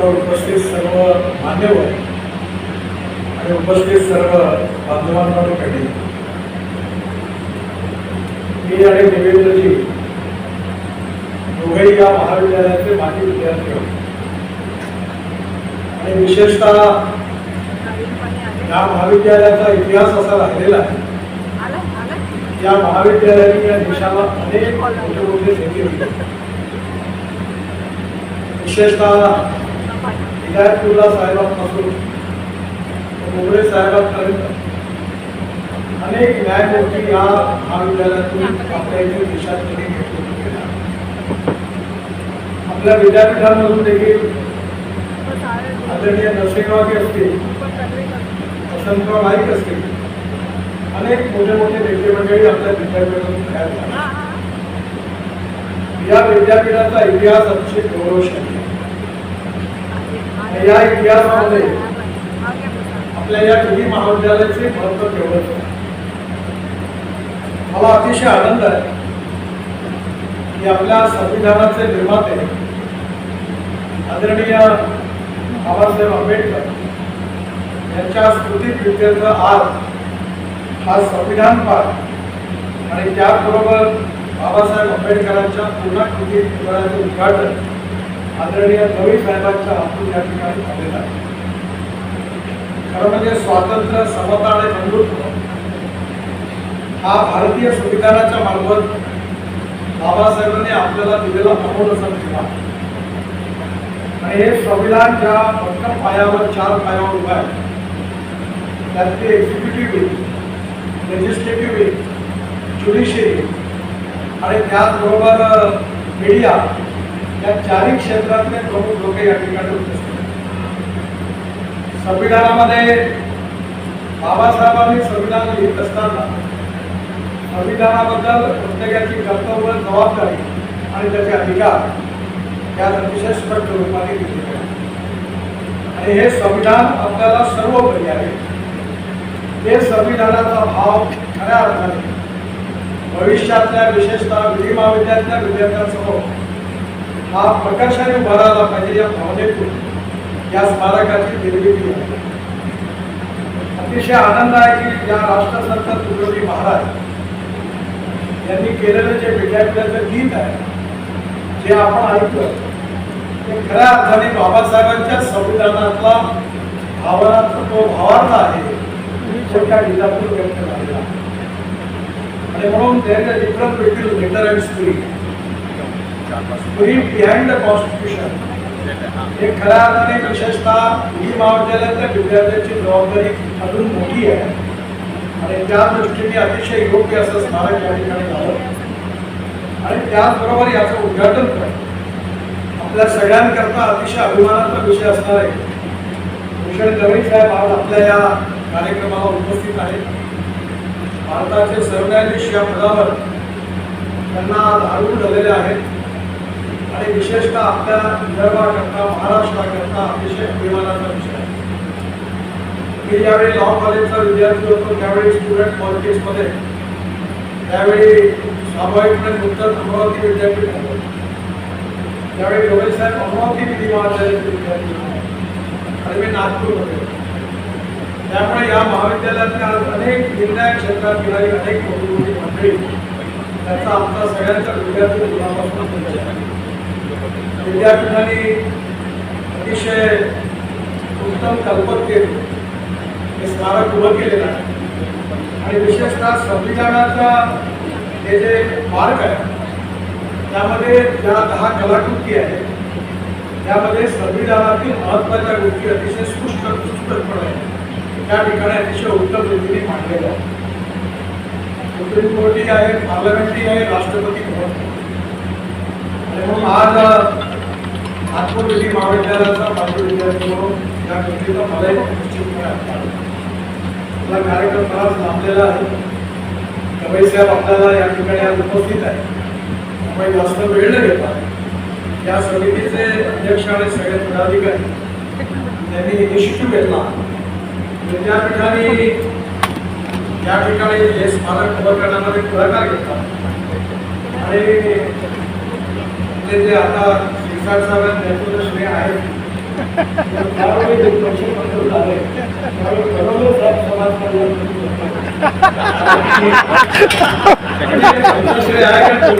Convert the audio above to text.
मंचावर उपस्थित सर्व मान्यवर आणि उपस्थित सर्व बांधवांकडे मी आणि देवेंद्रजी दोघेही या महाविद्यालयाचे माजी विद्यार्थी होते आणि विशेषतः या महाविद्यालयाचा इतिहास असा राहिलेला आहे. या महाविद्यालयाने या देशाला अनेक मोठे मोठे नेते दिले. विशेषतः हिदायतुल्ला साहेबांपासून मुंबई साहेबांपर्यंत अनेक न्यायमूर्ती या महाविद्यालयातून आपल्या इथे देशात नेतृत्व आदरणीय नरसिंहराव असतील, वसंतराव नाईक अनेक मोठे मोठे नेते मंडळी आपल्या विद्यापीठातून तयार झाले. या इतिहास अतिशय गौरवशाली आहे. या इतिहासामध्ये आपल्या या तिन्ही महाविद्यालयाचे महत्त्व तेवढंच मला अतिशय आनंद आहे की आपल्या संविधानाचे निर्माते आदरणीय बाबासाहेब आंबेडकर यांच्या स्मृतीप्रित्यर्थ आज हा संविधान पाठ आणि त्याचबरोबर बाबासाहेब आंबेडकरांच्या पूर्णाकृती पुतळ्याचे उद्घाटन आदरणीय कवी साहेबांच्या हातून या ठिकाणी झालेलं आहे. खरं म्हणजे स्वातंत्र्य समता आणि बंधुत्व हा भारतीय संविधानाच्या मार्फत बाबासाहेबांनी आपल्याला दिलेला अमोल असा ठेवा आणि हे संविधान ज्या भक्कम पायावर चार पायावर उभा आहे त्यातले एक्झिक्युटिव्ह लेजिस्लेटिव्ह ज्युडिशियरी आणि त्याचबरोबर मीडिया या चारही क्षेत्रातले प्रमुख लोक या ठिकाणी उपस्थित संविधानामध्ये बाबासाहेबांनी संविधान लिहित असताना संविधानाबद्दल प्रत्येकाची कर्तव्य जबाबदारी आणि त्याचे अधिकार यात अतिशय स्पष्ट रूपाने दिले आणि हे संविधान आपल्याला सर्वोपरी आहे. हे संविधानाचा भाव खऱ्या अर्थाने भविष्यातल्या विशेषतः विधी महाविद्यालयातल्या विद्यार्थ्यांसमोर हा प्रकर्षाने उभा राहिला पाहिजे या भावनेतून या स्मारकाची निर्मिती. आहे अतिशय आनंद आहे की या राष्ट्रसंत तुकडोजी महाराज यांनी केलेलं जे विद्यापीठाचं गीत आहे जे आपण ऐकतो ते खऱ्या अर्थाने बाबासाहेबांच्या संविधानातला भावनाचा तो भावार्थ आहे तो त्या गीतातून व्यक्त झालेला आणि म्हणून there different between letter and spirit behind the constitution हे खऱ्या अर्थाने विशेषतः ही महाविद्यालयातल्या विद्यार्थ्यांची जबाबदारी अजून मोठी आहे. आणि त्या दृष्टीने अतिशय योग्य असं स्मारक या ठिकाणी झालं आणि त्याचबरोबर याचं उद्घाटन पण. आपल्या सगळ्यांकरता अतिशय अभिमानाचा विषय असणार आहे. भूषण गवळी साहेब आज आपल्या या कार्यक्रमाला उपस्थित आहेत. भारताचे सरन्यायाधीश या पदावर त्यांना धारून झालेले आहेत. आणि विशेषतः आपल्या विदर्भाकरता महाराष्ट्राकरता अतिशय अभिमानाचा विषय मी ज्यावेळी लॉ कॉलेजचा विद्यार्थी होतो त्यावेळी स्टुडंट पॉलिटिक्समध्ये त्यावेळी स्वाभाविकपणे नुकतंच अमरावती विद्यापीठ झालं. त्यावेळी गवई साहेब अमरावती विधी महाविद्यालयाचे विद्यार्थी आणि मी नागपूरमध्ये होतो. त्यामुळे या महाविद्यालयातल्या आज अनेक निर्णायक क्षेत्रात गेणारी अनेक मोठी मोठी मंडळी त्याचा आमचा सगळ्यांचा विद्यार्थी मुलापासून परिचय म्हणजे विद्यापीठाने अतिशय उत्तम कल्पकतेने हे स्मारक उभं केलेलं आहे. आणि विशेषतः संविधानाचा हे जे मार्ग आहे त्यामध्ये ज्या दहा कलाकृती आहेत त्यामध्ये संविधानातील महत्त्वाच्या गोष्टी अतिशय स्पष्ट सुस्पष्टपणे त्या ठिकाणी अतिशय उत्तम रीतीने मांडलेल्या आहेत. सुप्रीम कोर्टही आहे? पार्लमेंटही आहे? राष्ट्रपती भवन आज नागपूर विधी महाविद्यालयाचा पाचवी विद्यार्थी म्हणून या गोष्टीचा मलाही निश्चितपणे अभिमान आपला कार्यक्रम बराच लांबलेला आहे. कबई साहेब आपल्याला या ठिकाणी आज उपस्थित आहे मुंबई जास्त वेळ न घेता या समितीचे अध्यक्ष आणि सगळे पदाधिकारी त्यांनी इनिशिएटिव्ह घेतला. विद्यापीठाने या ठिकाणी हे स्मारक उभं करण्यामध्ये पुढाकार घेतला. आणि ते जे आता शिरसाट साहेब नेतृत्व श्रेय आहेत. त्यावेळी जे मंजूर झाले त्यावेळी साहेब समाज कल्याण आहे?